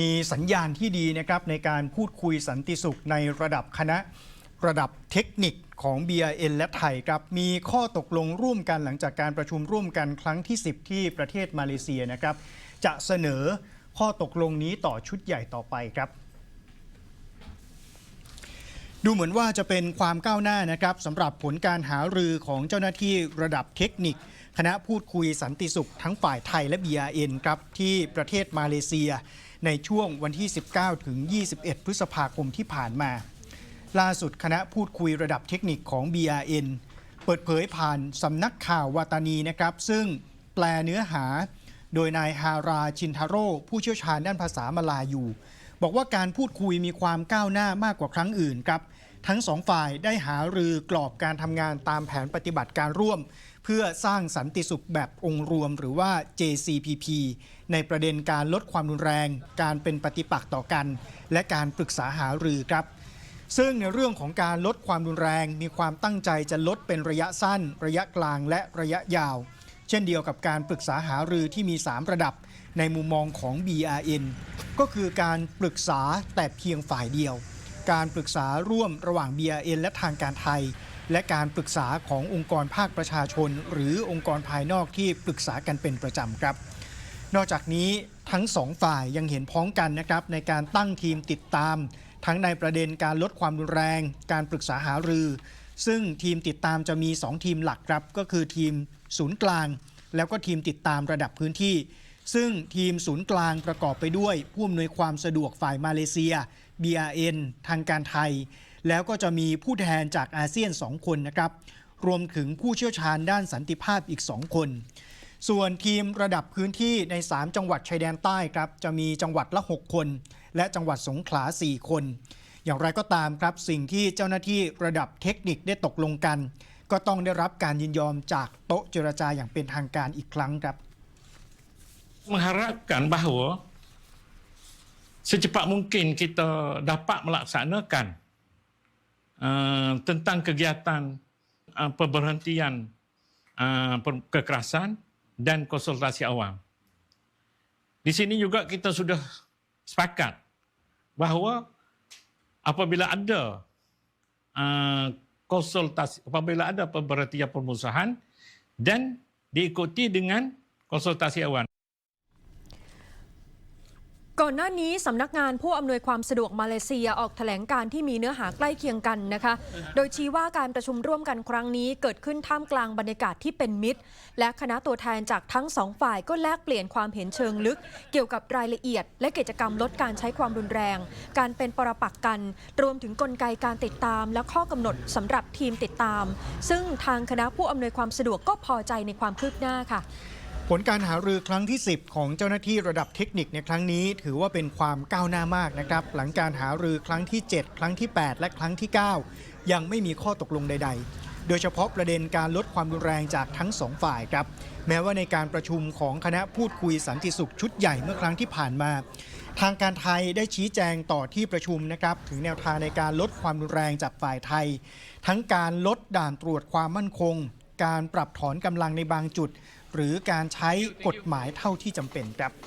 มีสัญญาณที่ดีนะครับในการพูดคุยสันติสุขในระดับคณะระดับเทคนิคของ BRN และไทยครับมีข้อตกลงร่วมกันหลังจากการประชุมร่วมกันครั้งที่ 10 ที่ประเทศมาเลเซียนะครับ จะเสนอข้อตกลงนี้ต่อชุดใหญ่ต่อไปครับ ดูเหมือนว่าจะเป็นความก้าวหน้านะครับสำหรับผลการหารือของเจ้าหน้าที่ระดับเทคนิค คณะพูดคุยสันติสุขทั้งฝ่ายไทยและ BRN ครับที่ประเทศมาเลเซีย ในช่วงวันที่ 19 ถึง 21 พฤษภาคมที่ผ่านมา ล่าสุดคณะพูดคุยระดับเทคนิคของ BRN เปิดเผยผ่านสำนักข่าววาตานีนะครับ ซึ่งแปลเนื้อหาโดยนายฮาราชินทาโร่ผู้เชี่ยวชาญด้านภาษามาลายู บอกว่าการพูดคุยมีความก้าวหน้ามากกว่าครั้งอื่นครับ ทั้งสองฝ่ายได้หารือกรอบการทำงานตามแผนปฏิบัติการร่วม เพื่อสร้างสันติสุขแบบองค์รวม หรือว่า JCPP ในประเด็นการลดความรุนแรง การเป็นปฏิปักษ์ต่อกัน และการปรึกษาหารือครับซึ่งในเรื่องของการลดความรุนแรง มีความตั้งใจจะลดเป็นระยะสั้น ระยะกลางและระยะยาว เช่นเดียวกับการปรึกษาหารือที่มี 3 ระดับ ในมุมมองของ BRN ก็คือการปรึกษาแต่เพียงฝ่ายเดียว การปรึกษาร่วมระหว่าง BRN และทางการไทย และการปรึกษาขององค์กรภาคประชาชน หรือองค์กรภายนอกที่ปรึกษากันเป็นประจำครับ นอกจากนี้ทั้งสองฝ่ายยังเห็นพ้องกันนะครับในการตั้งทีมติดตาม ทั้งในประเด็นการลดความรุนแรง การปรึกษาหารือ ซึ่งทีมติดตามจะมี 2 ทีมหลักครับ ก็คือทีมศูนย์กลาง แล้วก็ทีมติดตามระดับพื้นที่ ซึ่งทีมศูนย์กลางประกอบไปด้วย ผู้อำนวยความสะดวกฝ่ายมาเลเซีย BRN ทางการไทย แล้วก็จะมีผู้แทนจากอาเซียน 2 คนนะครับ รวมถึงผู้เชี่ยวชาญด้านสันติภาพอีก 2 คน ส่วนทีมระดับพื้นที่ใน 3 จังหวัดชายแดนใต้ครับ จะมีจังหวัดละ 6 คน และจังหวัดสงขลา 4 คน อย่างไรก็ตามครับ สิ่งที่เจ้าหน้าที่ระดับเทคนิคได้ตกลงกัน ก็ต้องได้รับการยินยอมจากโต๊ะเจรจาอย่างเป็นทางการอีกครั้งครับ mengharapkan bahawa secepat mungkin kita dapat melaksanakan uh, tentang kegiatan uh, pemberhentian uh, kekerasan dan konsultasi awam. Di sini juga kita sudah sepakat bahawa apabila ada uh, konsultasi apabila ada pemberhentian permusuhan dan diikuti dengan konsultasi awam ก่อนหน้านี้สำนักงานผู้อำนวยความสะดวกมาเลเซียออกแถลงการที่มีเนื้อหาใกล้เคียงกันนะคะ โดยชี้ว่าการประชุมร่วมกันครั้งนี้เกิดขึ้นท่ามกลางบรรยากาศที่เป็นมิตร และคณะตัวแทนจากทั้งสองฝ่ายก็แลกเปลี่ยนความเห็นเชิงลึก เกี่ยวกับรายละเอียด และกิจกรรมลดการใช้ความรุนแรง การเป็นปรปักกัน รวมถึงกลไกการติดตาม และข้อกำหนดสำหรับทีมติดตาม ซึ่งทางคณะผู้อำนวยความสะดวกก็พอใจในความคืบหน้าค่ะ ผลการหารือครั้งที่ 10 ของเจ้าหน้าที่ระดับเทคนิคในครั้งนี้ ถือว่าเป็นความก้าวหน้ามากนะครับ หลังการหารือครั้งที่ 7 ครั้งที่ 8 และครั้งที่ 9 ยังไม่มีข้อตกลงใด ๆ โดยเฉพาะประเด็นการลดความรุนแรงจากทั้งสองฝ่ายครับ แม้ว่าในการประชุมของคณะพูดคุยสันติสุขชุดใหญ่เมื่อครั้งที่ผ่านมา ทางการไทยได้ชี้แจงต่อที่ประชุมนะครับถึงแนวทางในการลดความรุนแรงจากฝ่ายไทย ทั้งการลดด่านตรวจความมั่นคง การปรับถอนกำลังในบางจุด หรือการใช้กฎหมายเท่าที่จำเป็นครับ